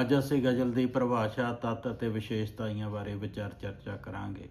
ਅੱਜ ਅਸੀਂ ਗਜ਼ਲ ਦੀ ਪਰਿਭਾਸ਼ਾ, ਤੱਤ ਅਤੇ ਵਿਸ਼ੇਸ਼ਤਾਵਾਂ ਬਾਰੇ ਵਿਚਾਰ ਚਰਚਾ ਕਰਾਂਗੇ।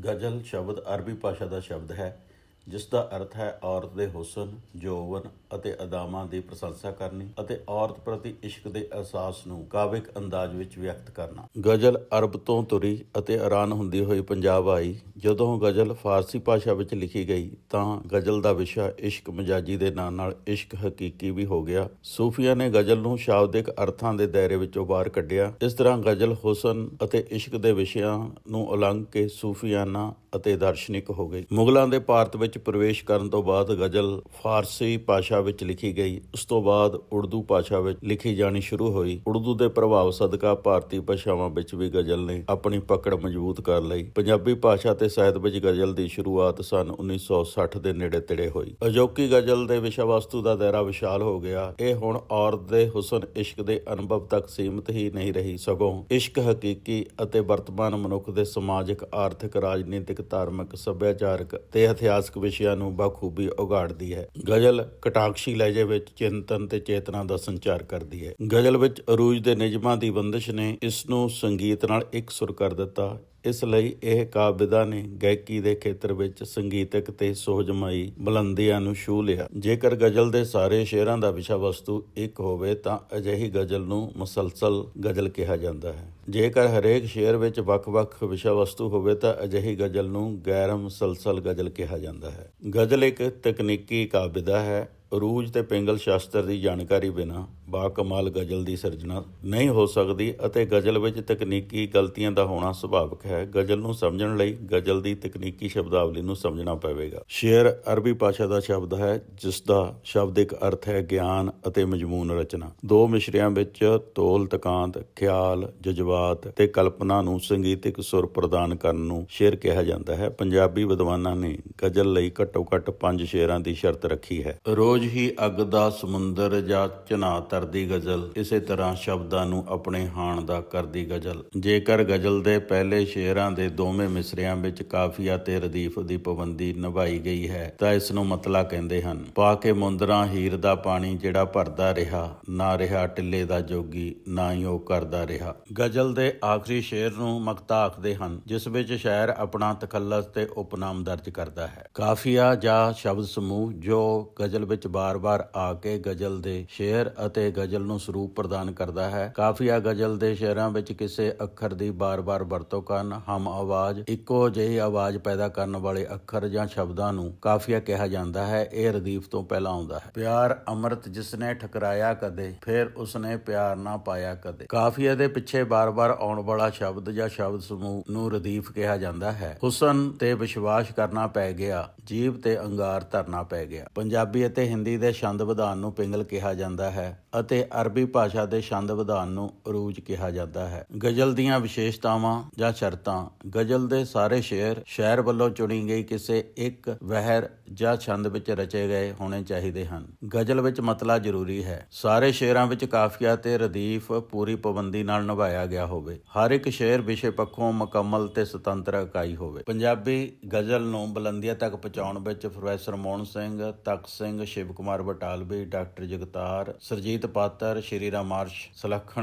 ਗਜ਼ਲ ਸ਼ਬਦ ਅਰਬੀ ਭਾਸ਼ਾ ਦਾ ਸ਼ਬਦ ਹੈ। ਜਿਸ ਦਾ ਅਰਥ ਹੈ ਔਰਤ ਦੇ ਹੁਸਨ, ਜੋਵਨ ਅਤੇ ਅਦਾਮਾਂ ਦੀ ਪ੍ਰਸ਼ੰਸਾ ਕਰਨੀ ਅਤੇ ਔਰਤ ਪ੍ਰਤੀ ਇਸ਼ਕ ਦੇ ਅਹਿਸਾਸ ਨੂੰ ਕਾਵਿਕ ਅੰਦਾਜ਼ ਵਿੱਚ ਵਿਅਕਤ ਕਰਨਾ। ਗਜ਼ਲ ਅਰਬ ਤੋਂ ਤੁਰੀ ਅਤੇ ਇਰਾਨ ਹੁੰਦੀ ਹੋਈ ਪੰਜਾਬ ਆਈ। ਜਦੋਂ ਗਜ਼ਲ ਫਾਰਸੀ ਭਾਸ਼ਾ ਵਿੱਚ ਲਿਖੀ ਗਈ ਤਾਂ ਗਜ਼ਲ ਦਾ ਵਿਸ਼ਾ ਇਸ਼ਕ ਮਜਾਜੀ ਦੇ ਨਾਲ ਨਾਲ ਇਸ਼ਕ ਹਕੀਕੀ ਵੀ ਹੋ ਗਿਆ। ਸੂਫੀਆਂ ਨੇ ਗਜ਼ਲ ਨੂੰ ਸ਼ਾਬਦਿਕ ਅਰਥਾਂ ਦੇ ਦਾਇਰੇ ਵਿੱਚੋਂ ਬਾਹਰ ਕੱਢਿਆ। ਇਸ ਤਰ੍ਹਾਂ ਗਜ਼ਲ ਹੁਸਨ ਅਤੇ ਇਸ਼ਕ ਦੇ ਵਿਸ਼ਿਆਂ ਨੂੰ ਉਲੰਘ ਕੇ ਸੂਫੀਆਨਾ ਅਤੇ ਦਾਰਸ਼ਨਿਕ ਹੋ ਗਈ ਮੁਗਲਾਂ ਦੇ ਭਾਰਤ ਵਿੱਚ ਪ੍ਰਵੇਸ਼ ਕਰਨ ਤੋਂ ਬਾਅਦ ਗਜ਼ਲ ਫਾਰਸੀ ਭਾਸ਼ਾ ਵਿੱਚ ਲਿਖੀ ਗਈ। ਉਸ ਤੋਂ ਬਾਅਦ ਉਰਦੂ ਭਾਸ਼ਾ ਵਿੱਚ ਲਿਖੀ ਜਾਣੀ ਸ਼ੁਰੂ ਹੋਈ। ਉਰਦੂ ਦੇ ਪ੍ਰਭਾਵ ਸਦਕਾ ਭਾਰਤੀ ਭਾਸ਼ਾਵਾਂ ਵਿੱਚ ਵੀ ਗਜ਼ਲ ਨੇ ਆਪਣੀ ਪਕੜ ਮਜ਼ਬੂਤ ਕਰ ਲਈ। ਪੰਜਾਬੀ ਭਾਸ਼ਾ ਤੇ ਸਾਹਿਤ ਵਿੱਚ ਗਜ਼ਲ ਦੀ ਸ਼ੁਰੂਆਤ ਸਨ 1960 ਦੇ ਨੇੜੇ ਤੇੜੇ ਹੋਈ। ਅਜੋਕੀ ਗਜ਼ਲ ਦੇ ਵਿਸ਼ਾ ਵਸਤੂ ਦਾ ਦਾਇਰਾ ਵਿਸ਼ਾਲ ਹੋ ਗਿਆ। ਇਹ ਹੁਣ ਔਰਤ ਦੇ ਹੁਸਨ ਇਸ਼ਕ ਦੇ ਅਨੁਭਵ ਤੱਕ ਸੀਮਿਤ ਹੀ ਨਹੀਂ ਰਹੀ ਸਗੋਂ ਇਸ਼ਕ ਹਕੀਕੀ ਅਤੇ ਵਰਤਮਾਨ ਮਨੁੱਖ ਦੇ ਸਮਾਜਿਕ, ਆਰਥਿਕ, ਰਾਜਨੀਤਿਕ ਧਾਰਮਿਕ, ਸੱਭਿਆਚਾਰਕ ਤੇ ਇਤਿਹਾਸਕ ਵਿਸ਼ਿਆਂ ਨੂੰ ਬਖੂਬੀ ਉਗਾੜਦੀ ਹੈ। ਗਜ਼ਲ ਕਟਾਕਸ਼ੀ ਲਹਿਜੇ ਵਿੱਚ ਚਿੰਤਨ ਤੇ ਚੇਤਨਾ ਦਾ ਸੰਚਾਰ ਕਰਦੀ ਹੈ। ਗਜ਼ਲ ਵਿੱਚ ਅਰੂਜ ਦੇ ਨਿਯਮਾਂ ਦੀ ਬੰਦਿਸ਼ ਨੇ ਇਸ ਨੂੰ ਸੰਗੀਤ ਨਾਲ ਇੱਕ ਸੁਰ ਕਰ ਦਿੱਤਾ ਇਸ ਲਈ ਇਹ ਕਾਬਿਦਾ ਨੇ ਗਾਇਕੀ ਦੇ ਖੇਤਰ ਵਿੱਚ ਸੰਗੀਤਕ ਤੇ ਸੋਹਜਮਾਈ ਬੁਲੰਦੀਆਂ ਨੂੰ ਛੂ ਲਿਆ। ਜੇਕਰ ਗਜ਼ਲ ਦੇ ਸਾਰੇ ਸ਼ੇਰਾਂ ਦਾ ਵਿਸ਼ਾ ਵਸਤੂ ਇੱਕ ਹੋਵੇ ਤਾਂ ਅਜਿਹੀ ਗਜ਼ਲ ਨੂੰ ਮੁਸਲਸਲ ਗਜ਼ਲ ਕਿਹਾ ਜਾਂਦਾ ਹੈ। ਜੇਕਰ ਹਰੇਕ ਸ਼ੇਰ ਵਿੱਚ ਵੱਖ-ਵੱਖ ਵਿਸ਼ਾ ਵਸਤੂ ਹੋਵੇ ਤਾਂ ਅਜਿਹੀ ਗਜ਼ਲ ਨੂੰ ਗੈਰ ਮੁਸਲਸਲ ਗਜ਼ਲ ਕਿਹਾ ਜਾਂਦਾ ਹੈ। ਗਜ਼ਲ ਇੱਕ ਤਕਨੀਕੀ ਕਾਬਿਦਾ ਹੈ। ਰੂਜ ਤੇ ਪਿੰਗਲ ਸ਼ਾਸਤਰ ਦੀ ਜਾਣਕਾਰੀ ਬਿਨਾ ਬਾ ਕਮਾਲ ਗਜ਼ਲ ਦੀ ਸਿਰਜਣਾ ਨਹੀਂ ਹੋ ਸਕਦੀ ਅਤੇ ਗਜ਼ਲ ਵਿੱਚ ਤਕਨੀਕੀ ਗਲਤੀਆਂ ਦਾ ਹੋਣਾ ਸੁਭਾਵਿਕ ਹੈ। ਗਜ਼ਲ ਨੂੰ ਸਮਝਣ ਲਈ ਗਜ਼ਲ ਦੀ ਤਕਨੀਕੀ ਸ਼ਬਦਾਵਲੀ ਨੂੰ ਸਮਝਣਾ ਪਵੇਗਾ। ਸ਼ੇਅਰ ਅਰਬੀ ਭਾਸ਼ਾ ਦਾ ਸ਼ਬਦ ਹੈ, ਜਿਸ ਦਾ ਸ਼ਬਦਿਕ ਅਰਥ ਹੈ ਗਿਆਨ ਅਤੇ ਮਜਮੂਨ ਰਚਨਾ। ਦੋ ਮਿਸ਼ਰਿਆਂ ਵਿੱਚ ਤੋਲ, ਤਕਾਂਤ, ਖਿਆਲ, ਜਜ਼ਬਾਤ ਤੇ ਕਲਪਨਾ ਨੂੰ ਸੰਗੀਤਿਕ ਸੁਰ ਪ੍ਰਦਾਨ ਕਰਨ ਨੂੰ ਸ਼ੇਰ ਕਿਹਾ ਜਾਂਦਾ ਹੈ। ਪੰਜਾਬੀ ਵਿਦਵਾਨਾਂ ਨੇ ਗਜ਼ਲ ਲਈ ਘੱਟੋ-ਘੱਟ ਪੰਜ ਸ਼ੇਰਾਂ ਦੀ ਸ਼ਰਤ ਰੱਖੀ ਹੈ। ਰੋਜ਼ ਹੀ ਅੱਗ ਦਾ ਸਮੁੰਦਰ ਜਾਂ ਚਨਾ ਤਰਦੀ ਗਜ਼ਲ, ਇਸੇ ਤਰ੍ਹਾਂ ਸ਼ਬਦਾਂ ਨੂੰ ਆਪਣੇ ਹਾਣ ਦਾ ਕਰਦੀ ਗਜ਼ਲ। ਜੇਕਰ ਗਜ਼ਲ ਦੇ ਪਹਿਲੇ ਸ਼ੇਰਾਂ ਦੇ ਦੋਵੇਂ ਮਿਸਰਿਆਂ ਵਿੱਚ ਕਾਫੀਆ ਤੇ ਰਦੀਫ ਦੀ ਪਾਬੰਦੀ ਨਿਭਾਈ ਗਈ ਹੈ, ਤਾਂ ਇਸ ਨੂੰ ਮਤਲਾ ਕਹਿੰਦੇ ਹਨ। ਪਾ ਕੇ ਮੁੰਦਰਾਂ ਹੀਰ ਦਾ ਪਾਣੀ ਜਿਹੜਾ ਭਰਦਾ ਰਿਹਾ, ਨਾ ਰਿਹਾ ਟਿੱਲੇ ਦਾ ਜੋਗੀ, ਨਾ ਹੀ ਉਹ ਕਰਦਾ ਰਿਹਾ। ਗਜ਼ਲ ਦੇ ਆਖਰੀ ਸ਼ੇਰ ਨੂੰ ਮਕਤਾ ਆਖਦੇ ਹਨ, ਜਿਸ ਵਿੱਚ ਸ਼ਾਇਰ ਆਪਣਾ ਤਖੱਲਸ ਤੇ ਉਪਨਾਮ ਦਰਜ ਕਰਦਾ ਹੈ। ਕਾਫੀਆ ਜਾਂ ਸ਼ਬਦ ਸਮੂਹ ਜੋ ਗਜ਼ਲ ਵਿੱਚ ਬਾਰ-ਬਾਰ ਆ ਕੇ ਗਜ਼ਲ ਦੇ ਸ਼ੇਰ ਅਤੇ ਗਜ਼ਲ ਨੂੰ ਸਰੂਪ ਪ੍ਰਦਾਨ ਕਰਦਾ ਹੈ। ਕਾਫੀਆ ਗਜ਼ਲ ਦੇ ਸ਼ੇਰਾਂ ਵਿੱਚ ਕਿਸੇ ਅੱਖਰ ਦੀ ਬਾਰ-ਬਾਰ ਵਰਤੋਂ ਕਰਨ, ਹਮ ਆਵਾਜ਼, ਇੱਕੋ ਜਿਹੀ ਆਵਾਜ਼ ਪੈਦਾ ਕਰਨ ਵਾਲੇ ਅੱਖਰ ਜਾਂ ਸ਼ਬਦਾਂ ਨੂੰ ਕਾਫੀਆ ਕਿਹਾ ਜਾਂਦਾ ਹੈ। ਇਹ ਰਦੀਫ ਤੋਂ ਪਹਿਲਾਂ ਆਉਂਦਾ ਹੈ। ਪਿਆਰ ਅੰਮ੍ਰਿਤ ਜਿਸਨੇ ਠਕਰਾਇਆ ਕਦੇ, ਫਿਰ ਉਸਨੇ ਪਿਆਰ ਨਾ ਪਾਇਆ ਕਦੇ। ਕਾਫੀਆ ਦੇ ਪਿੱਛੇ ਬਾਰ-ਬਾਰ ਆਉਣ ਵਾਲਾ ਸ਼ਬਦ ਜਾਂ ਸ਼ਬਦ ਸਮੂਹ ਨੂੰ ਰਦੀਫ ਕਿਹਾ ਜਾਂਦਾ ਹੈ। ਹੁਸਨ ਤੇ ਵਿਸ਼ਵਾਸ ਕਰਨਾ ਪੈ ਗਿਆ ਜੀਵ ਤੇ ਅੰਗਾਰ ਧਰਨਾ ਪੈ ਗਿਆ। ਪੰਜਾਬੀ ਅਤੇ ਹਿੰਦੀ ਦੇ ਛੰਦ ਵਿਧਾਨ ਨੂੰ ਪਿੰਗਲ ਕਿਹਾ ਜਾਂਦਾ ਹੈ ਅਤੇ ਅਰਬੀ ਭਾਸ਼ਾ ਦੇ ਛੰਦ ਵਿਧਾਨ ਨੂੰ ਅਰੂਜ ਕਿਹਾ ਜਾਂਦਾ ਹੈ। ਗਜ਼ਲ ਦੀਆਂ ਵਿਸ਼ੇਸ਼ਤਾਵਾਂ ਜਾਂ ਸ਼ਰਤਾਂ। ਗਜ਼ਲ ਦੇ ਸਾਰੇ ਸ਼ੇਰ ਸ਼ਾਇਰ ਵੱਲੋਂ ਚੁਣੀ ਗਈ ਕਿਸੇ ਇੱਕ ਵਹਿਰ ਜਾਂ ਛੰਦ ਵਿੱਚ ਰਚੇ ਗਏ ਹੋਣੇ ਚਾਹੀਦੇ ਹਨ। ਗਜ਼ਲ ਵਿੱਚ ਮਤਲਾ ਜ਼ਰੂਰੀ ਹੈ। ਸਾਰੇ ਸ਼ੇਰਾਂ ਵਿੱਚ ਕਾਫੀਆ ਤੇ ਰਦੀਫ ਪੂਰੀ ਪਾਬੰਦੀ ਨਾਲ ਨਿਭਾਇਆ ਗਿਆ ਹੋਵੇ। ਹਰ ਇੱਕ ਸ਼ੇਰ ਵਿਸ਼ੇ ਪੱਖੋਂ ਮੁਕੰਮਲ ਤੇ ਸੁਤੰਤਰ ਇਕਾਈ ਹੋਵੇ। ਪੰਜਾਬੀ ਗਜ਼ਲ ਨੂੰ ਬੁਲੰਦੀਆਂ ਤੱਕ ਪਹੁੰਚਾਉਣ ਵਿੱਚ professor Mohan Singh, Takht Singh Shiv Kumar Batalvi, doctor Jagtar, Surjit Patar, Shri Ram marsh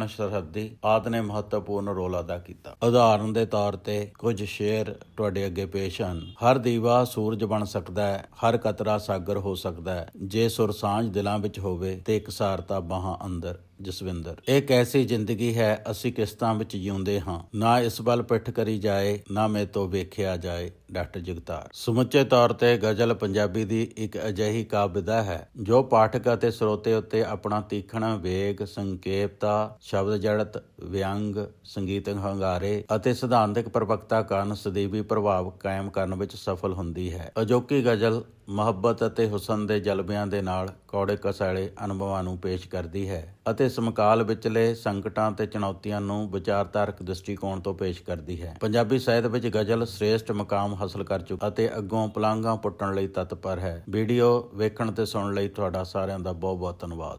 ਸਰਹੱਦੀ ਆਦਿ ਨੇ ਮਹੱਤਵਪੂਰਨ ਰੋਲ ਅਦਾ ਕੀਤਾ। ਉਦਾਹਰਨ ਦੇ ਤੌਰ ਤੇ ਕੁਝ ਸ਼ੇਰ ਤੁਹਾਡੇ ਅੱਗੇ ਪੇਸ਼ ਹਨ। ਹਰ ਦੀਵਾ ਸੂਰਜ ਬਣ ਸਕਦਾ ਹੈ, ਹਰ ਕਤਰਾ ਸਾਗਰ ਹੋ ਸਕਦਾ ਹੈ। ਜੇ ਸੁਰਸਾਂਝ ਦਿਲਾਂ ਵਿੱਚ ਹੋਵੇ ਤੇ ਇਕਸਾਰਤਾ ਬਾਹਾਂ ਅੰਦਰ। ਜਸਵਿੰਦਰ, ਇਹ ਕੈਸੀ ਜ਼ਿੰਦਗੀ ਹੈ ਅਸੀਂ ਕਿਸ਼ਤਾਂ ਵਿੱਚ ਜਿਉਂਦੇ ਹਾਂ, ਨਾ ਇਸ ਵੱਲ ਪਿੱਠ ਕਰੀ ਜਾਏ, ਨਾ ਮੇ ਤੋਂ ਵੇਖਿਆ ਜਾਏ, ਡਾਕਟਰ ਜਗਤਾਰ। ਸਮੁੱਚੇ ਤੌਰ ਤੇ ਗਜ਼ਲ ਪੰਜਾਬੀ ਦੀ ਇੱਕ ਅਜਿਹੀ ਕਾਬਿਦਾ ਹੈ, ਜੋ ਪਾਠਕ ਅਤੇ ਸਰੋਤੇ ਉੱਤੇ ਆਪਣਾ ਤੀਖਣ ਵੇਗ ਸੰਕੇਪਤਾ ਸ਼ਬਦ ਜੜਤ, ਵਿਅੰਗ ਸੰਗੀਤਕ ਹੰਗਾਰੇ ਅਤੇ ਸਿਧਾਂਤਕ ਪ੍ਰਵਕਤਾ ਕਾਰਨ ਸਦੀਵੀ ਪ੍ਰਭਾਵ ਕਾਇਮ ਕਰਨ ਵਿੱਚ ਸਫਲ ਹੁੰਦੀ ਹੈ। ਅਜੋਕੀ ਗਜ਼ਲ ਮੁਹੱਬਤ ਅਤੇ ਹੁਸਨ ਦੇ ਜਲਬਿਆਂ ਦੇ ਨਾਲ ਕੌੜੇ ਕਸਾਲੇ ਅਨੁਭਵਾਂ ਨੂੰ ਪੇਸ਼ ਕਰਦੀ ਹੈ ਅਤੇ ਸਮਕਾਲ ਵਿਚਲੇ ਸੰਕਟਾਂ ਤੇ ਚੁਣੌਤੀਆਂ ਨੂੰ ਵਿਚਾਰਧਾਰਕ ਦ੍ਰਿਸ਼ਟੀਕੋਣ ਤੋਂ ਪੇਸ਼ ਕਰਦੀ ਹੈ। ਪੰਜਾਬੀ ਸਾਹਿਤ ਵਿੱਚ ਗਜ਼ਲ ਸ੍ਰੇਸ਼ਟ ਮਕਾਮ ਹਾਸਲ ਕਰ ਚੁੱਕੀ ਅਤੇ ਅੱਗੋਂ ਪਲਾਂਘਾਂ ਪੁੱਟਣ ਲਈ ਤਤਪਰ ਹੈ। ਵੀਡੀਓ ਵੇਖਣ ਤੇ ਸੁਣਨ ਲਈ ਤੁਹਾਡਾ ਸਾਰਿਆਂ ਦਾ ਬਹੁਤ ਬਹੁਤ ਧੰਨਵਾਦ।